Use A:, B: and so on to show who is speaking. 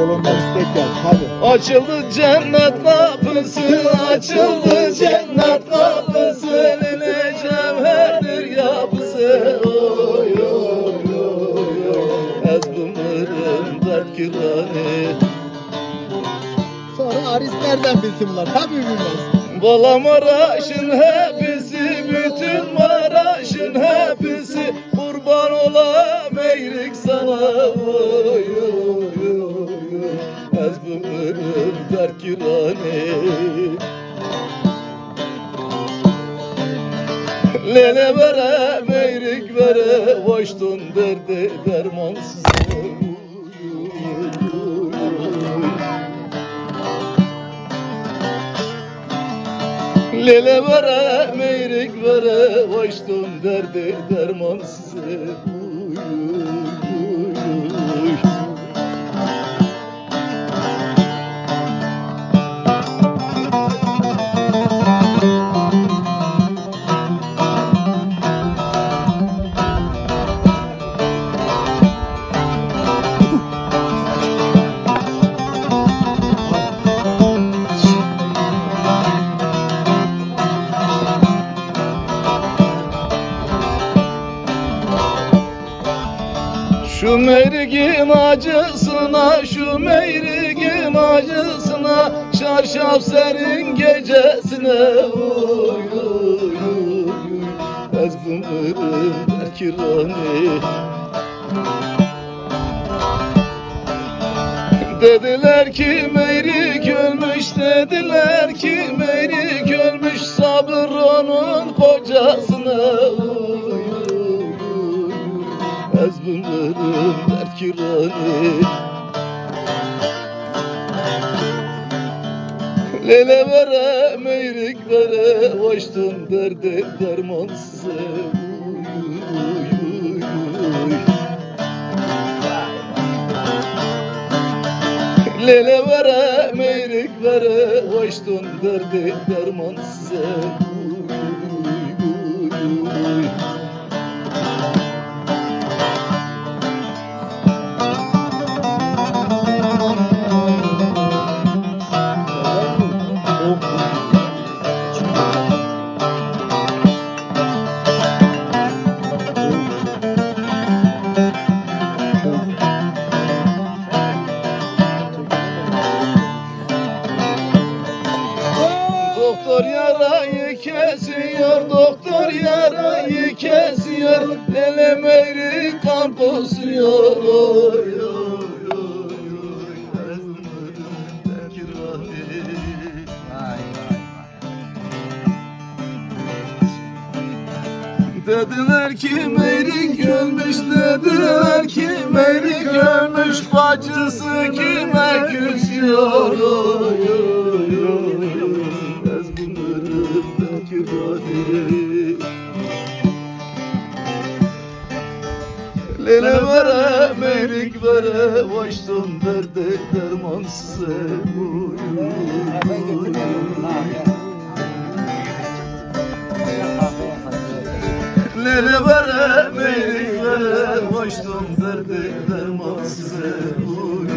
A: oğlundan istek geldi. Hadi.
B: Açıldı cennet kapısı, açıldı cennet kapısı Lile cevherdir yapısı Oy oy oy oy Ezbımırım dert kirani
A: Sonra Aris nereden bilsin bunlar? Tabii bilmez.
B: Bala Maraş'ın hepsi, bütün Maraş'ın hepsi Kurban olam eğrik sana Oy oy oy oy Ezbımırım dert kirani Lele vere, meyrik vere, hoştun derdi dermansız. Lele vere, meyrik vere, hoştun derdi dermansız. Şu meyrigin acısına, şu meyrigin acısına Şarşaf senin gecesine Oy oy oy oy Ezbımırım derkirani Dediler ki meyrik ölmüş. Dediler ki meyrik ölmüş. Sabır onun kocasına Ezbımırım derkirani Lele vere meyrik vere Hoştun derde dermansız Uy uy uy uy Lele vere meyrik vere Hoştun derdi dermansız Uy uy uy uy Doktor yarayı kesiyor, doktor yarayı kesiyor. Lele meyri kan kusuyor Dediler ki meyrik ölmüş dediler ki meyrik ölmüş bacısı kime Lele vere, meyrik vere, hoştum derde dermansız Uy, uy, uy, uy. Lele vere, meyrik vere, hoştum derde dermansız Uy, uy, uy, uy.